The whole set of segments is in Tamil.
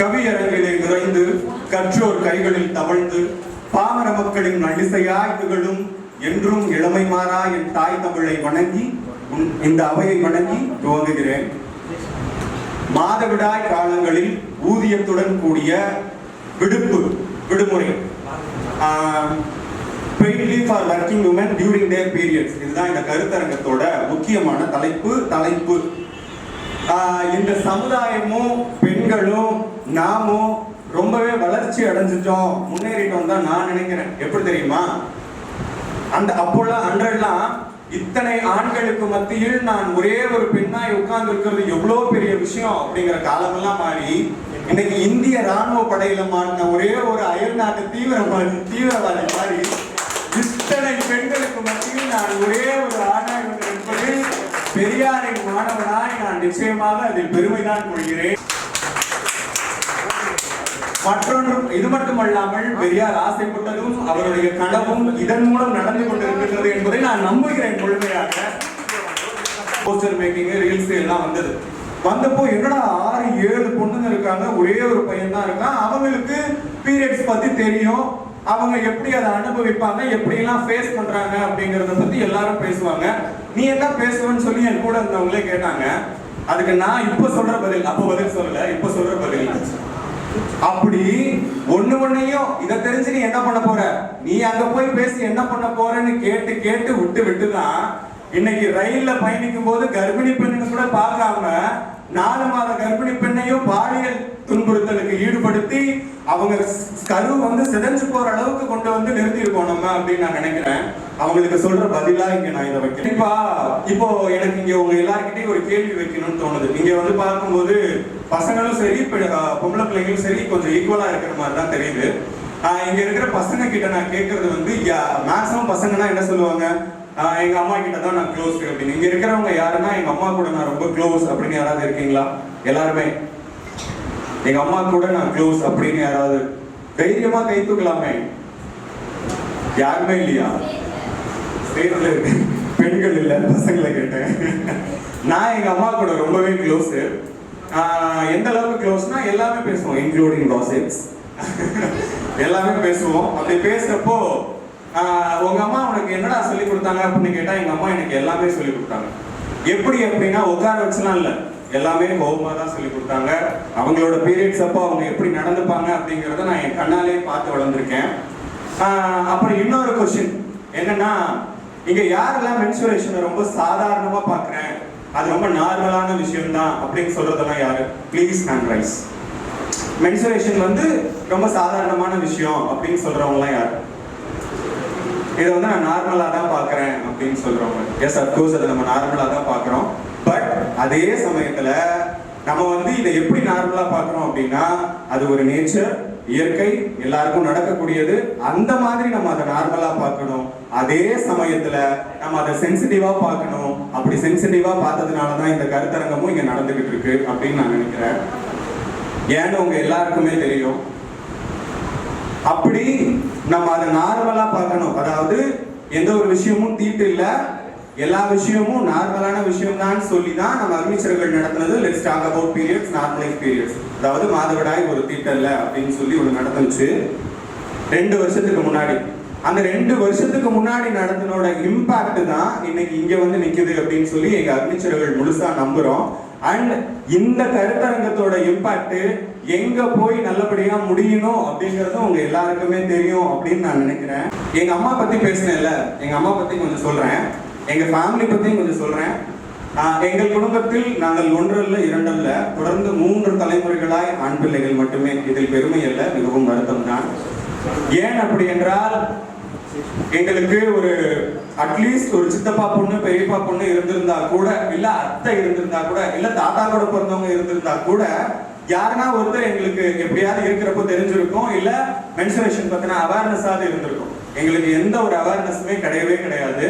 கவியரங்கிலே நிறைந்து கற்றோர் கைகளில் தவழ்ந்து பாமர மக்களின் நடிசையாய் திகழும் என்றும் இளமை மாறா என் தாய் தமிழை வணங்கி உன் இந்த அவையை வணங்கி துவங்குகிறேன். மாதவிடாய் காலங்களில் ஊதியத்துடன் கூடிய விடுப்பு விடுமுறை. Paid for working women during day periods இதுதான் இந்த கருத்தரங்கத்தோட முக்கியமான தலைப்பு தலைப்பு. இந்த சமுதாயமும் பெண்களும் நாமும் ரொம்பவே வளர்ச்சி அடைஞ்சிட்டோம். முன்னேறிட்டோம் தான் நான் நினைக்கிறேன். எப்படி தெரியுமா? அந்த அப்போல்லாம் அன்றெல்லாம் இத்தனை ஆண்களுக்கு மத்தியில் நான் ஒரே ஒரு பெண்ணாய் உட்கார்ந்து இருக்கிறது எவ்வளோ பெரிய விஷயம் அப்படிங்கிற காலமெல்லாம் மாறி இன்னைக்கு இந்திய ராணுவ படையில மாறின ஒரே ஒரு அயல் நாட்டு தீவிரவாதி தீவிரவாதி மாதிரி இத்தனை பெண்களுக்கு மத்தியில் நான் ஒரே ஒரு ஆணாய் ஒன்று பெரியாரின் மாணவனாய் நான் நிச்சயமாக அதில் பெருமைதான் கொள்கிறேன். மற்றொன்றும் இது மட்டுமல்லாமல் பெரியார் ஆசைப்பட்டதும் அவருடைய கனவும் இதன் மூலம் நடந்து கொண்டிருக்கின்றது என்பதை நான் நம்புகிறேன் முழுமையாக. போஸ்டர் மேக்கிங் ரீல்ஸ் எல்லாம் வந்தது. வந்தப்போ என்னடா ஆறு ஏழு பொண்ணுங்க இருக்காங்க ஒரே ஒரு பையன் தான் இருக்கான். அவங்களுக்கு பீரியட்ஸ் பத்தி தெரியும். அவங்க எப்படி அதை அனுபவிப்பாங்க எப்படி எல்லாம் ஃபேஸ் பண்றாங்க அப்படிங்கறத பத்தி எல்லாரும் பேசுவாங்க. நீ என்ன பேசுவேன்னு சொல்லி என் கூட இருந்தவங்களே கேட்டாங்க. அதுக்கு நான் இப்ப சொல்ற பதில் அப்ப பதில் சொல்லல இப்ப சொல்ற பதில். அப்படி ஒண்ணு ஒண்ணையும் இதை தெரிஞ்சு நீ என்ன பண்ண போற? நீ அங்க போய் பேசி என்ன பண்ண போறன்னு கேட்டு கேட்டு விட்டு விட்டுதான் இன்னைக்கு ரயில்ல பயணிக்கும் போது கர்ப்பிணி பெண்ணுன்னு கூட பார்க்காம நாலு மாத கர்ப்பிணி பெண்ணையும் பாலியல் துன்புறுத்தலுக்கு ஈடுபடுத்தி அவங்க கரு வந்து சிதைஞ்சு போற அளவுக்கு கொண்டு வந்து நிறுத்தி இருக்கோம் நம்ம அப்படின்னு நான் நினைக்கிறேன். அவங்களுக்கு சொல்ற பதிலா இங்க நான் இதை வைக்கிறேன். இப்ப இப்போ எனக்கு இங்க உங்க எல்லாருக்கிட்டையும் ஒரு கேள்வி வைக்கணும்னு தோணுது. இங்க வந்து பார்க்கும்போது பசங்களும் சரி பெ- பொம்பளை பிள்ளைங்களும் சரி கொஞ்சம் ஈக்குவலா இருக்கிற மாதிரி தான் தெரியுது. இங்க இருக்கிற பசங்க கிட்ட நான் கேட்கறது வந்து மேக்ஸிமம் பசங்கன்னா என்ன சொல்லுவாங்க? ஆஹ் எங்க அம்மா கிட்ட தான் நான் க்ளோஸ் அப்படின்னு. இங்க இருக்கிறவங்க யாருன்னா எங்க அம்மா கூட நான் ரொம்ப க்ளோஸ் அப்படின்னு யாராவது இருக்கீங்களா? எல்லாருமே? எங்க அம்மா கூட நான் க்ளோஸ் அப்படின்னு யாராவது? தைரியமா கை தூக்கலாமே. யாருமே இல்லையா? ஸ்டேட்ல பெண்கள் இல்ல பசங்களை கேட்டேன். நான் எங்க அம்மா கூட ரொம்பவே க்ளோஸ் எந்த அளவுக்கு க்ளோஸ்னா எல்லாமே பேசுவோம் இன்க்ளூடிங் காசிப்ஸ் எல்லாமே பேசுவோம். அப்படி பேசுறப்போ உங்கள் உங்க அம்மா உனக்கு என்னடா சொல்லி கொடுத்தாங்க அப்படின்னு கேட்டா எங்க அம்மா எனக்கு எல்லாமே சொல்லி கொடுத்தாங்க. எப்படி அப்படின்னா உட்கார வச்சுலாம் இல்ல. எல்லாமே கோபமா தான் சொல்லி கொடுத்தாங்க. அவங்களோட பீரியட்ஸ் அப்போ அவங்க எப்படி நடந்துப்பாங்க அப்படிங்கறத நான் என் கண்ணாலே பார்த்து வளர்ந்துருக்கேன். அப்புறம் இன்னொரு கொஸ்டின் என்னன்னா இங்க யாரெல்லாம் மென்சுரேஷனை ரொம்ப சாதாரணமா பாக்குறேன் அது ரொம்ப நார்மலான விஷயம் தான் அப்படின்னு சொல்றதெல்லாம் யாரு? ப்ளீஸ் ஹேண்ட் ரைஸ் மென்சுரேஷன் வந்து ரொம்ப சாதாரணமான விஷயம் அப்படின்னு சொல்றவங்கலாம் யாரு? இதை வந்து நான் நார்மலாக தான் பார்க்குறேன் அப்படின்னு சொல்கிறவங்க எஸ் அப்கோர்ஸ் அதை நம்ம நார்மலாக தான் பார்க்குறோம். பட் அதே சமயத்தில் நம்ம வந்து இதை எப்படி நார்மலாக பார்க்குறோம் அப்படின்னா அது ஒரு நேச்சர் இயற்கை எல்லாருக்கும் நடக்கக்கூடியது. அந்த மாதிரி நம்ம அதை நார்மலா பார்க்கணும். அதே சமயத்துல நம்ம அதை சென்சிட்டிவா பார்க்கணும். அப்படி சென்சிட்டிவா பார்த்ததுனால தான் இந்த கருத்தரங்கமும் இங்க நடந்துகிட்டு இருக்கு அப்படின்னு நான் நினைக்கிறேன். ஏன்னு உங்க எல்லாருக்குமே தெரியும். அப்படி நம்ம அதை நார்மலா பார்க்கணும். அதாவது எந்த ஒரு விஷயமும் தீட்டு இல்ல. எல்லா விஷயமும் நார்மலான விஷயம் தான் சொல்லி தான் நம்ம அக்னிச்சர்கள் நடத்தினது. Let's talk about periods normalise periods அதாவது மாதவிடாய் ஒரு தீட்டு இல்ல அப்படின்னு சொல்லி ஒன்று நடந்துச்சு. ரெண்டு வருஷத்துக்கு முன்னாடி. அந்த ரெண்டு வருஷத்துக்கு முன்னாடி நடந்தனோட இம்பாக்ட் தான் இன்னைக்கு இங்க வந்து நிக்குது அப்படின்னு சொல்லி எங்க அக்னிச்சர்கள் முழுசா நம்புறோம். அண்ட் இந்த கருத்தரங்கத்தோட இம்பாக்ட் எங்க போய் நல்லபடியா முடியணும் அப்படிங்கறதும் உங்க எல்லாருக்குமே தெரியும் அப்படின்னு நான் நினைக்கிறேன். எங்க அம்மா பத்தி பேசினேன்ல எங்க அம்மா பத்தி கொஞ்சம் சொல்றேன். எங்க ஃபேமிலி பத்தியும் கொஞ்சம் சொல்றேன். எங்கள் குடும்பத்தில் நாங்கள் ஒன்றல்ல இரண்டல்ல தொடர்ந்து மூன்று தலைமுறைகளாய் ஆண் பிள்ளைகள் மட்டுமே. இதில் பெருமை அல்ல மிகவும் வருத்தம் தான் ஏன் அப்படி என்றால் எங்களுக்கு ஒரு அட்லீஸ்ட் ஒரு சித்தப்பா பொண்ணு பெரியப்பா பொண்ணு இருந்திருந்தா கூட இல்ல அத்தை இருந்திருந்தா கூட இல்ல தாத்தா கூட பிறந்தவங்க இருந்திருந்தா கூட யாருன்னா ஒருத்தர் எங்களுக்கு எப்படியாவது இருக்கிறப்போ தெரிஞ்சிருக்கும் இல்ல மென்சுரேஷன் பத்தின அவேர்னஸாவது இருந்திருக்கும். எங்களுக்கு எந்த ஒரு அவேர்னஸுமே கிடையவே கிடையாது.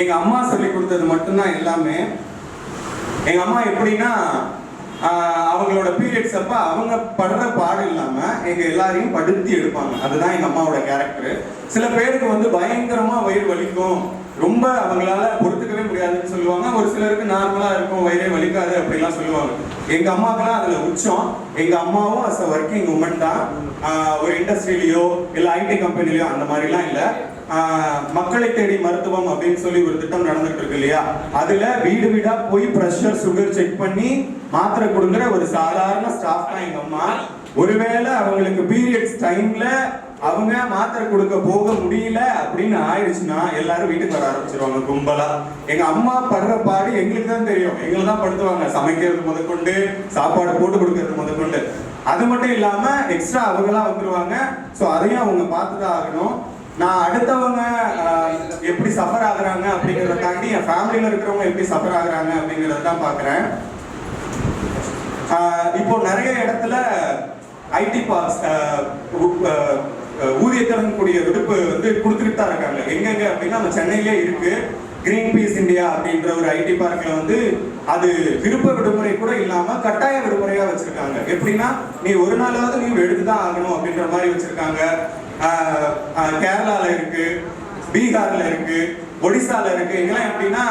எங்க அம்மா சொல்லி கொடுத்தது மட்டும்தான் எல்லாமே. எங்க அம்மா எப்படின்னா அவங்களோட பீரியட்ஸ் அப்ப அவங்க படுற பாடு இல்லாம எங்க எல்லாரையும் படுத்தி எடுப்பாங்க. அதுதான் எங்க அம்மாவோட கேரக்டர் சில பேருக்கு வந்து பயங்கரமா வயிறு வலிக்கும். ரொம்ப அவங்களால பொறுத்துக்கவே முடியாதுன்னு சொல்லுவாங்க. ஒரு சிலருக்கு நார்மலா இருக்கும் வயிறே வலிக்காது அப்படிலாம் சொல்லுவாங்க. எங்க அம்மாக்கெல்லாம் அதுல உச்சம். எங்க அம்மாவும் அஸ் அ ஒர்க்கிங் உமன் தான். ஒரு இண்டஸ்ட்ரியிலயோ இல்ல ஐடி கம்பெனிலயோ அந்த மாதிரிலாம் இல்ல. மக்களை தேடி மருத்துவம் அப்படின்னு சொல்லி ஒரு திட்டம் நடந்துட்டு இருக்கு இல்லையா? அதுல வீடு வீடா போய் பிரஷர் சுகர் செக் பண்ணி மாத்திரை கொடுக்குற ஒரு சாதாரண ஸ்டாஃப் தான் எங்க அம்மா. ஒருவேளை அவங்களுக்கு பீரியட்ஸ் டைம்ல அவங்க மாத்திரை கொடுக்க போக முடியல அப்படின்னு ஆயிடுச்சுன்னா எல்லாரும் வீட்டுக்கு வர ஆரம்பிச்சிருவாங்க கும்பலா. எங்க அம்மா படுற பாடு எங்களுக்கு தான் தெரியும். எங்களை தான் படுத்துவாங்க. சமைக்கிறது முதற்கொண்டு சாப்பாடு போட்டு கொடுக்கறது முதற்கொண்டு. அது மட்டும் இல்லாம எக்ஸ்ட்ரா அவங்களாம் வந்துருவாங்க. ஸோ அதையும் அவங்க பார்த்து தான் ஆகணும். நான் அடுத்தவங்க எப்படி சஃபர் ஆகுறாங்க அப்படிங்கிறத தாண்டி என் ஃபேமிலியில் இருக்கிறவங்க எப்படி சஃபர் ஆகுறாங்க அப்படிங்கிறத தான் பார்க்குறேன். இப்போ நிறைய இடத்துல ஐடி பார்க்ஸ் ஊதியத்திறன் கூடிய விடுப்பு வந்து கொடுத்துட்டு தான் இருக்காங்க. எங்கெங்க அப்படின்னா நம்ம சென்னையிலே இருக்கு. கிரீன் பீஸ் இந்தியா அப்படின்ற ஒரு ஐடி பார்க்ல வந்து அது விருப்ப விடுமுறை கூட இல்லாம கட்டாய விடுமுறையா வச்சிருக்காங்க. எப்படின்னா நீ ஒரு நாளாவது நீ எடுத்து தான் ஆகணும் அப்படின்ற மாதிரி வச்சிருக்காங்க. கேரளால இருக்கு பீகார்ல இருக்கு ஒடிசால இருக்கு. எங்கெல்லாம் எப்படின்னா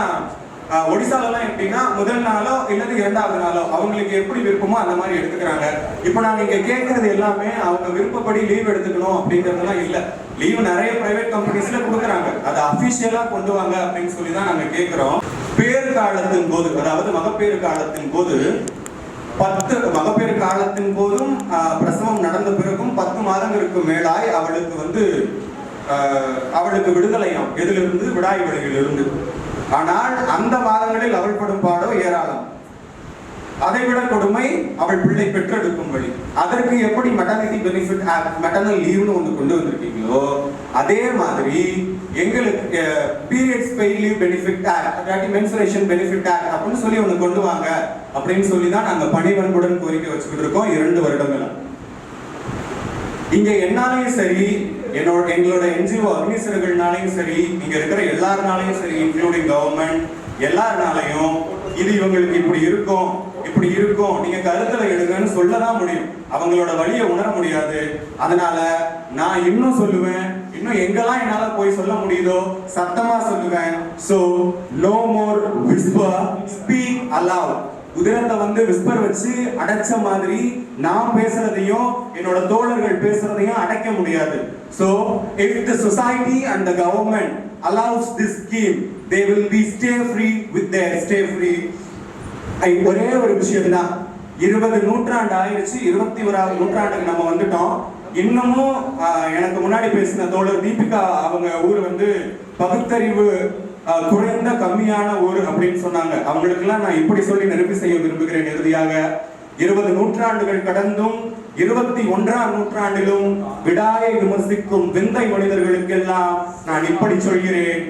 ஒடிசாலலாம் எப்படின்னா முதல் நாளோ இல்லது இரண்டாவது நாளோ அவங்களுக்கு எப்படி விருப்பமோ அந்த மாதிரி எடுத்துக்கிறாங்க. இப்போ நான் நீங்க கேட்கறது எல்லாமே அவங்க விருப்பப்படி லீவ் எடுத்துக்கணும் அப்படிங்கறதெல்லாம் இல்ல. லீவ் நிறைய பிரைவேட் கம்பெனிஸ்ல கொடுக்குறாங்க. அதை அபிஷியலா கொண்டு வாங்க அப்படின்னு சொல்லி தான் நாங்க கேட்கிறோம். பேரு காலத்தின் போது அதாவது மகப்பேறு காலத்தின் போது பத்து மகப்பேறு காலத்தின் போதும் பிரசவம் நடந்த பிறகும் பத்து மாதங்களுக்கு மேலாய் அவளுக்கு வந்து அவளுக்கு விடுதலையாம் எதிலிருந்து? விடாய் வழியிலிருந்து. ஆனால் அந்த மாதங்களில் அவள் படும் பாடோ ஏராளம். அதைவிட கொடுமை அவள் பிள்ளை பெற்றெடுக்கும் வழி. அதற்கு எப்படி மெட்டர்னிட்டி பெனிஃபிட் மெட்டர்னல் லீவ்னு ஒன்று கொண்டு வந்திருக்கீங்களோ அதே மாதிரி எங்களுக்கு periods pay leave benefit act அதாவது மென்சுரேஷன் பெனிஃபிட் ஆக்ட் அப்படின்னு சொல்லி ஒன்று கொண்டு வாங்க அப்படின்னு சொல்லி தான் நாங்கள் பணிவன்புடன் கோரிக்கை வச்சுக்கிட்டு இருக்கோம் இரண்டு வருடங்களா. இங்கே என்னாலையும் சரி என்னோட எங்களோட என்ஜிஓ அக்னிசர்கள்னாலையும் சரி இங்க இருக்கிற எல்லாருனாலையும் சரி இன்க்ளூடிங் கவர்மெண்ட் எல்லாருனாலையும் இது இவங்களுக்கு இப்படி இருக்கும் இப்படி இருக்கும் நீங்க கருத்துல எடுங்கன்னு சொல்லதான் முடியும். அவங்களோட வழியை உணர முடியாது. அதனால நான் இன்னும் சொல்லுவேன் இன்னும் எங்கெல்லாம் என்னால போய் சொல்ல முடியுதோ சத்தமா சொல்லுவேன். So no more whisper speak aloud குதிரத்தை வந்து விஸ்பர் வச்சு அடைச்ச மாதிரி நான் பேசுறதையும் என்னோட தோழர்கள் பேசுறதையும் அடைக்க முடியாது. So if the society and the government allows this scheme they will be stay free with their stay free ஐ, ஒரே ஒரு விஷயம் தான் இருபது நூற்றாண்டு ஆயிடுச்சு இருபத்தி ஓராவது நூற்றாண்டுக்கு நம்ம வந்துட்டோம். இன்னமும் எனக்கு முன்னாடி பேசின தோழர் தீபிகா அவங்க ஊர் வந்து பகுத்தறிவு குறைந்த கம்மியான ஊர் அப்படின்னு சொன்னாங்க. அவங்களுக்கெல்லாம் நான் இப்படி சொல்லி நிரூபி செய்ய விரும்புகிறேன் இறுதியாக. இருபது நூற்றாண்டுகள் கடந்தும் இருபத்தி ஒன்றாம் நூற்றாண்டிலும் விடாயை விமர்சிக்கும் விந்தை மனிதர்களுக்கெல்லாம் நான் இப்படி சொல்கிறேன்.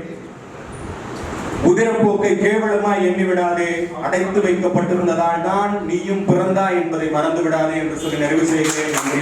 உதிரப்போக்கை கேவலமாய் எண்ணி விடாதே அடைத்து வைக்கப்பட்டிருந்ததால் தான் நீயும் பிறந்தாய் என்பதை மறந்து விடாதே என்று சொல்லி நிறைவு செய்கிறேன். நன்றி.